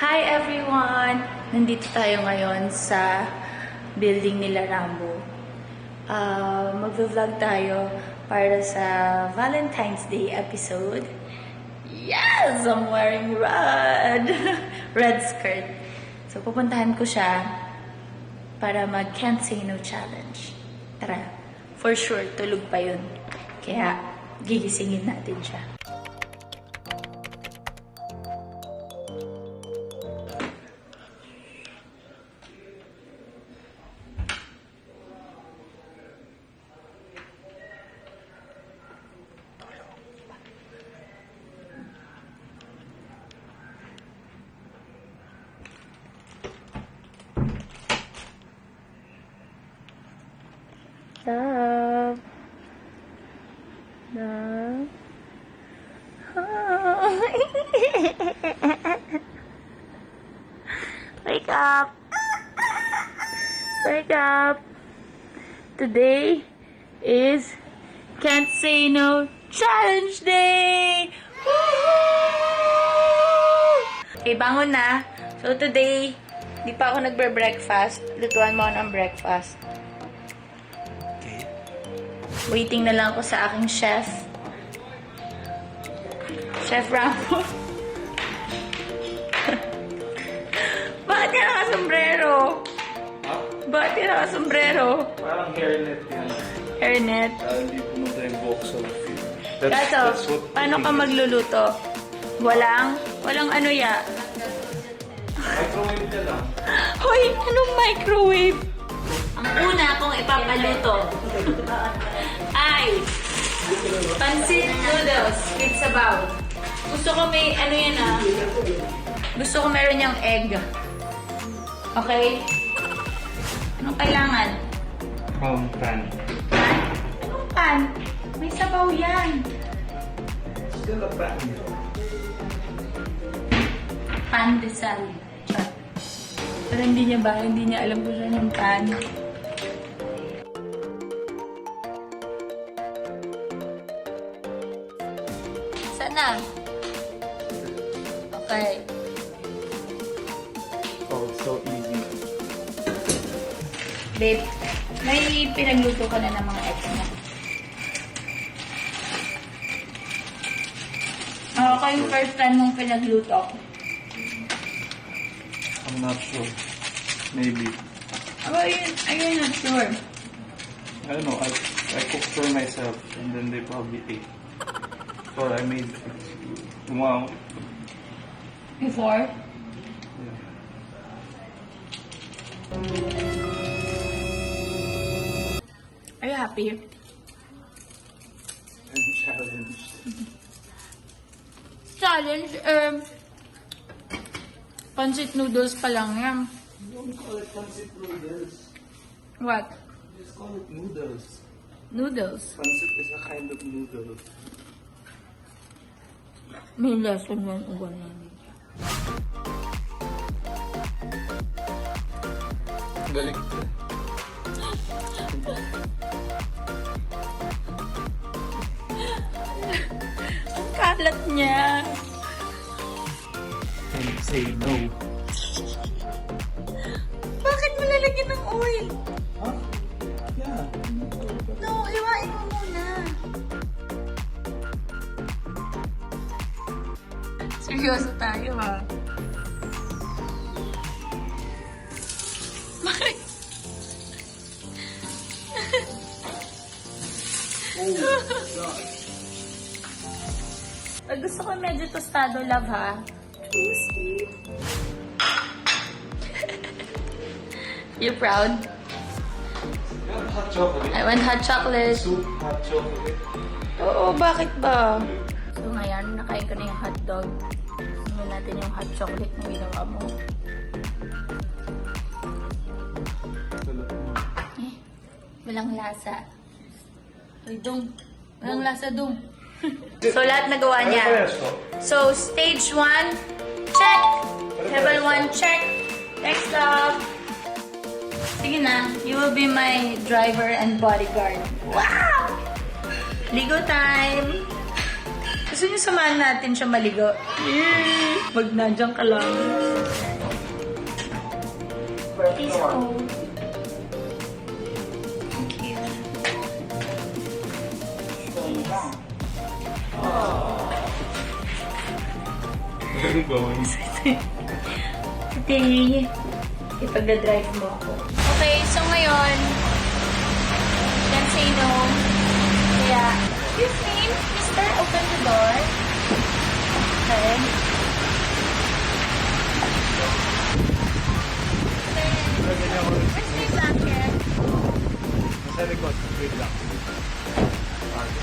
Hi everyone! Nandito tayo ngayon sa building nila Rambo. Uh, Mag-vlog tayo para sa Valentine's Day episode. Yes! I'm wearing red! red skirt. So pupuntahan ko siya para mag Can't Say No Challenge. Tara, for sure, tulog pa yun. Kaya gigisingin natin siya. Love. Love. Wake up. Wake up. Today is Can't Say No Challenge Day! Okay, bangon na. So today, di pa ako nagbre-breakfast. Lutuan mo ako ng breakfast. Waiting na lang ako sa aking chef. Chef Rambo. Bakit ka naka-sombrero? Ha? Bakit ka naka-sombrero? Parang hairnet yan. Hairnet. Ah, hindi pumunta yung box of it. That's, Kaso, that's what paano ka magluluto? Walang? Walang ano ya? Microwave niya lang. Hoy, anong microwave? Ang una kong ipapaluto ay pansit noodles with sabaw. Gusto ko may ano yan ah. Gusto ko meron yung egg. Okay? Anong kailangan? Um, pan. Pan? Anong pan? May sabaw yan. Still a pan. Pandesal. Pero hindi niya ba? Hindi niya alam kung saan yung pan. Sana? Okay. Oh, so easy. Babe, may pinagluto ka na ng mga ex mo. Okay, yung first time mong pinagluto. I'm not sure. Maybe. Oh, ayun, ayun, not sure. I don't know. I, I cooked for myself and then they probably ate. Or I made Wow. Before? Yeah. Are you happy? I'm challenged. Challenge, um, pancit noodles pa lang yan. Don't call it pancit noodles. What? Just call it noodles. Noodles. Pancit is a kind of noodle. May lesson yan, uwan namin. Galing. Ang kalat niya. And say no. Bakit mo lalagyan ng oil? Huh? Yeah. No, iwain mo Seryoso tayo ha. Bakit? Oh, God. Pag gusto ko medyo tostado, love ha. Toasty. You proud? You want hot chocolate? I want hot chocolate. Soup, hot chocolate. Oo, bakit ba? So ngayon, nakain ko na yung hotdog. Natin yung hot chocolate na ginawa mo. Eh, walang lasa. Ay, dong. Walang lasa, dong. so, lahat nagawa niya. So, stage 1, check. Level 1, check. Next love. Sige na, you will be my driver and bodyguard. Wow! Ligo time! Gusto niyo samahan natin siya maligo? Yay! Pag nandiyan ka lang. Please hold. Thank you. Where are you going? Ate, ipagdadrive mo ako. Door. Okay.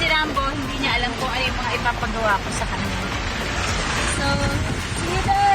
Si Rambo, hindi niya alam kung ano yung mga ipapagawa ko sa kanya. So, see you there!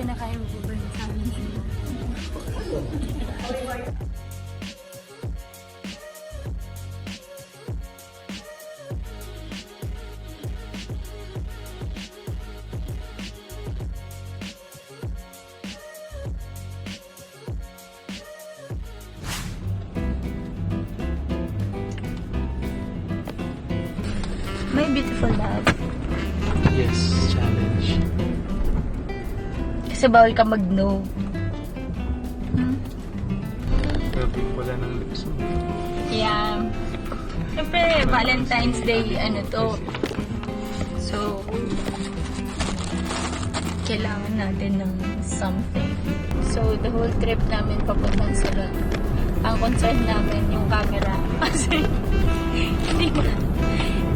So, kinakain mo po sa amin? My beautiful love. Yes, challenge. Kasi bawal ka mag-no. Hmm? Grabe pala ng lips mo. Yeah. Siyempre, Valentine's Day, ano to. So, kailangan natin ng something. So, the whole trip namin papuntang salon. Ang concern namin yung camera. Kasi, hindi ma,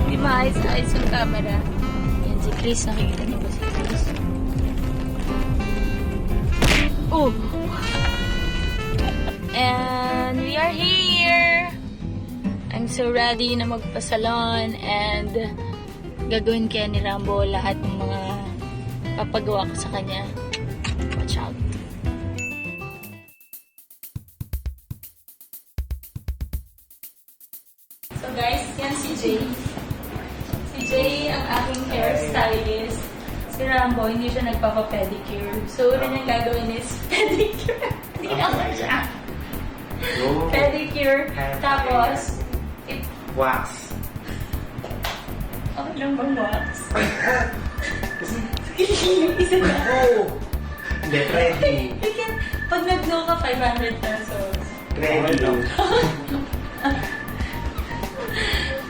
hindi maayos-ayos yung camera. Yan si Chris, nakikita niyo Oh! And we are here! I'm so ready na magpasalon and gagawin kaya ni Rambo lahat ng mga papagawa ko sa kanya. Watch out. So guys, yan si Jay. Si Rambo, hindi siya nagpapa-pedicure. So, una niyang gagawin is pedicure. Hindi naman siya. Pedicure. Tapos, it, Wax. okay lang bang wax? Isa na. Oh! Hindi, ready. You can, pag nag-no ka, 500 pesos. Ready.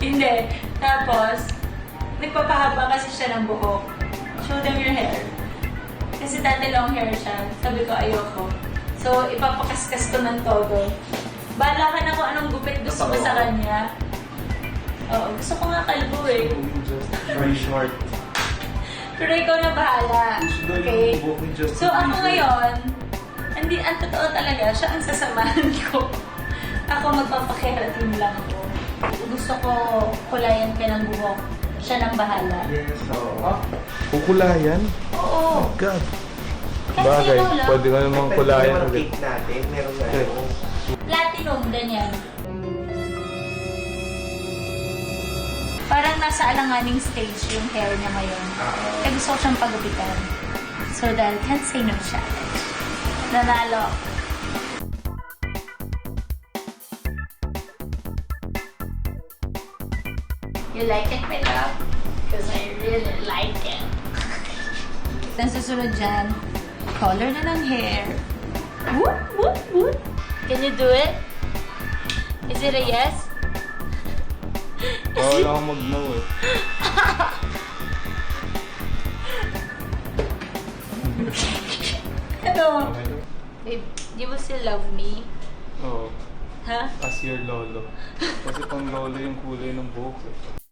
Hindi. Tapos, nagpapahaba kasi siya ng buhok. Show them your hair. Kasi dati long hair siya. Sabi ko, ayoko. So, ipapakaskas ko ng todo. Bala ka na kung anong gupit gusto ko sa kanya. Oo, gusto ko nga kalbo eh. Just very short. Pero ikaw na bahala. Okay? So, ako ngayon, hindi, ang totoo talaga, siya ang sasamahan ko. Ako magpapakeratin lang ako. Gusto ko kulayan ka ng buhok. Siya nang bahala. Yes, so. Kukulayan? Oo. God. Kasi Bagay, ikaw lang. pwede ka namang kulayan ulit. cake natin. Meron na. Okay. Platinum, ganyan. Parang nasa alanganing stage yung hair niya ngayon. Kaya gusto ko siyang pagupitan. So dahil can't say no challenge. Nanalo. You like it, my love? Because I really like it. Then susunod dyan, color na ng hair. Whoop, whoop, whoop. Can you do it? Is it a yes? Bawal ako mag-no eh. Ano? Babe, do you still love me? Oo. Ha? As your lolo. Kasi pang lolo yung kulay ng buhok eh.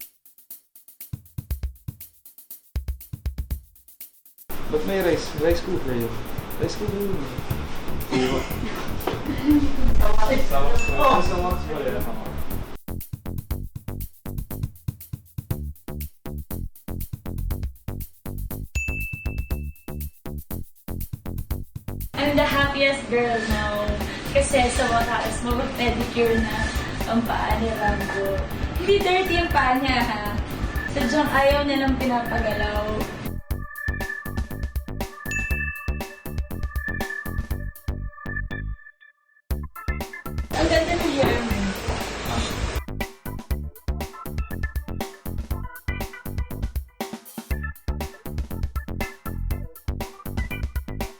May rice? Rice cooker yun. Rice cooker yun. Yan ako. I'm the happiest girl now. Kasi sa wakas, mag-pedicure na ang paa ni Rambo. Hindi dirty yung paa niya, ha? Sadyang ayaw niya ng pinapagalaw.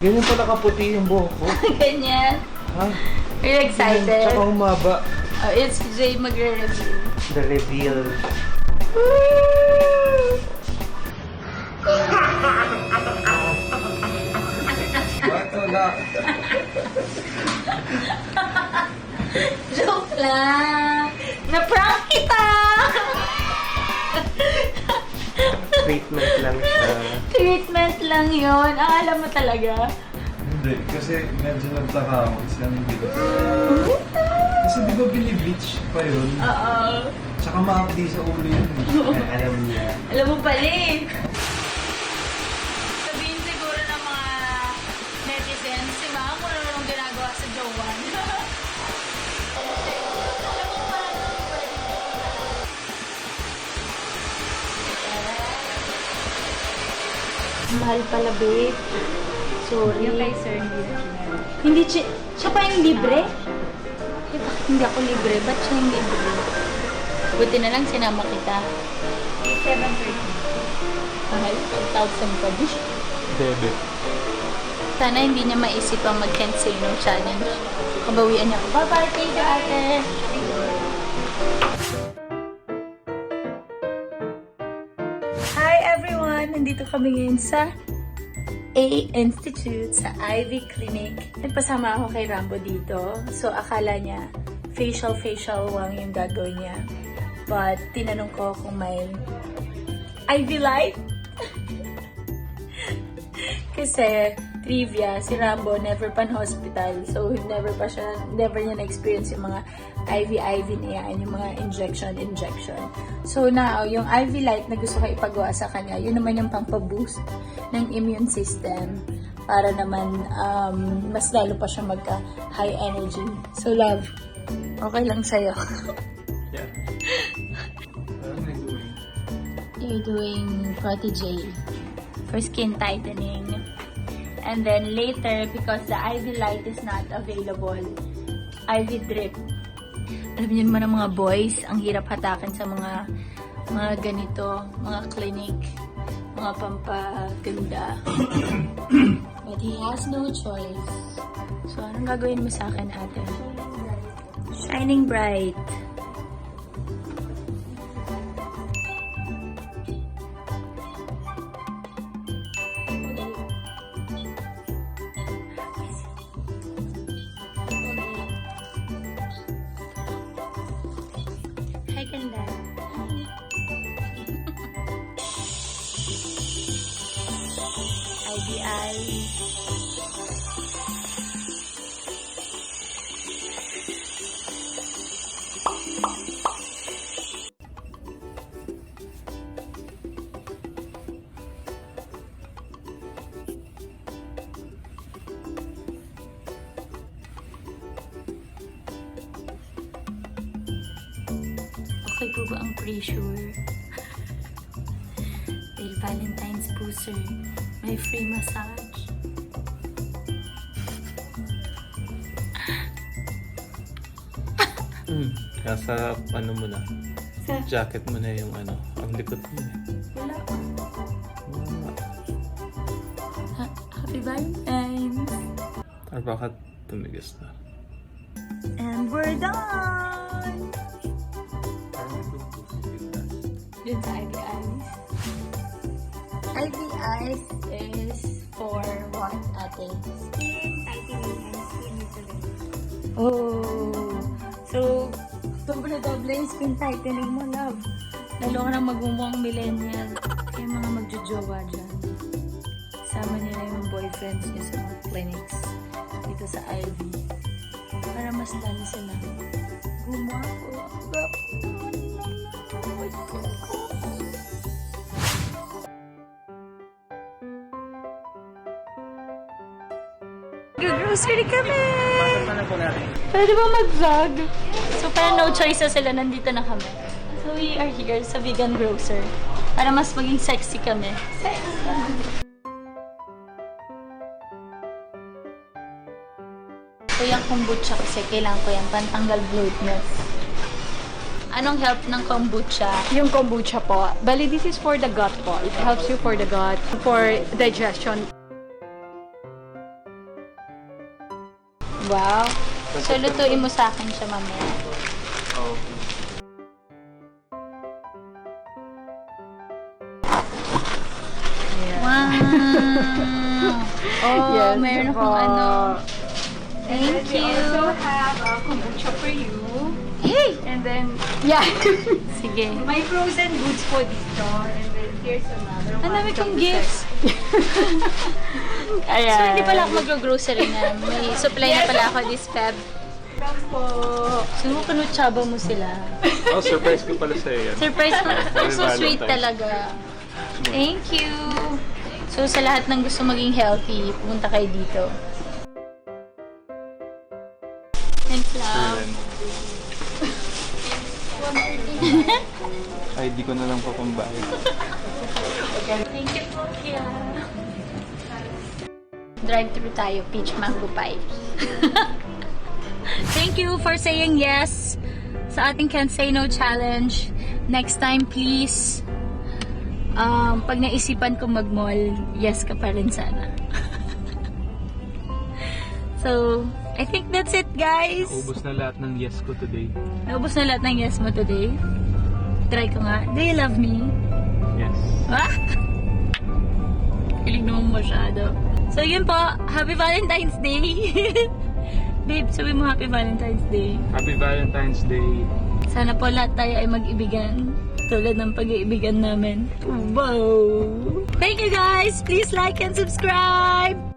Ganyan pala kaputi yung buhok ko. Ganyan. Ha? Are you excited? Tsaka humaba. Oh, it's Jay magre-review. The reveal. Joke lang! Na-prank kita! Treatment lang yon. Ang alam mo talaga. Hindi, kasi medyo nagtaka ako kasi ano dito. Kasi di ba binibleach pa yun? Oo. Tsaka maapdi sa ulo yun. Alam niya. Alam mo pala eh. Mahal pala, babe. Sorry. Yung kay Sir Hindi, siya, siya pa yung libre? Eh, bakit hindi ako libre? Ba't siya yung libre? Buti na lang sinama kita. 7.30. Mahal, 1,000 pa din. Bebe. Sana hindi niya maisip ang mag-can't say no challenge. Kabawian niya ako. Bye-bye, thank you, ate. Nandito kami ngayon sa A Institute sa Ivy Clinic. Nagpasama ako kay Rambo dito. So akala niya facial facial lang yung gagawin niya. But tinanong ko kung may Ivy light. Kasi trivia, si Rambo never pan hospital. So never pa siya, never niya na-experience yung mga IV-IV na yan, yung mga injection-injection. So now, yung IV light na gusto ko ipagawa sa kanya, yun naman yung pampaboost ng immune system para naman um, mas lalo pa siya magka high energy. So love, okay lang sa'yo. Yeah. What am I doing? You're doing Protege for skin tightening. And then later, because the IV light is not available, IV drip. Alam niyo naman ang mga boys, ang hirap hatakin sa mga mga ganito, mga clinic, mga pampaganda. But he has no choice. So, anong gagawin mo sa akin, ate? Shining bright. Pressure? Dahil Valentine's po, sir. May free massage. Hmm. Nasa ano mo na. Sa, Jacket mo na yung ano. Ang likod mo eh. wala. Wala. Ha- Happy Valentine's! Or baka tumigas na. And we're done! Dun sa Ivy Eyes. Ivy Eyes is for what, ate? Skin tightening and skin rejuvenation. Oh! So, doble-doble yung skin tightening mo, love. Lalo ka na magmumukhang millennial. Kaya mga magjojowa dyan. Sama nila yung boyfriends niyo sa mga clinics dito sa Ivy. Para mas lalo sila. Gumapo. Grocery kami! Pwede ba mag-vlog? So, parang no choice na sila. Nandito na kami. So, we are here sa vegan grocer. Para mas maging sexy kami. Ito yung kombucha kasi kailangan ko yan pantanggal bloatness. Anong help ng kombucha? Yung kombucha po, bali this is for the gut po. It helps you for the gut, for digestion. Wow. So, lutuin mo sa akin siya mamaya. Oh. Wow! Oh, Yes, meron po. akong ano. Thank We you. also have uh, kombucha for you. Hey! And then, Yeah. Sige. may frozen goods po dito. And then, here's another one. Ang dami kong gifts. Ayan. So, hindi pala ako mag-grocery na. May supply na pala ako this Feb. Po. Sinukunutsaba mo sila. Oh, surprise ko pala sa'yo yan. Surprise. Happy so sweet talaga. Thank you. So, sa lahat ng gusto maging healthy, pumunta kayo dito. Ay, di ko na lang po pambayad. Thank you po, Kia. Drive-thru tayo, peach mango pie. Thank you for saying yes sa ating Can't Say No challenge. Next time, please, um, pag naisipan ko mag-mall, yes ka pa rin sana. so, I think that's it, guys. Ubus na lahat ng yes ko today. Naubos na lahat ng yes mo today. Try ko nga. Do you love me? Yes. Ah! Hiling naman masyado. So, yun po. Happy Valentine's Day! Babe, sabi mo Happy Valentine's Day. Happy Valentine's Day. Sana po lahat tayo ay mag-ibigan. Tulad ng pag-iibigan namin. Wow! Thank you guys! Please like and subscribe!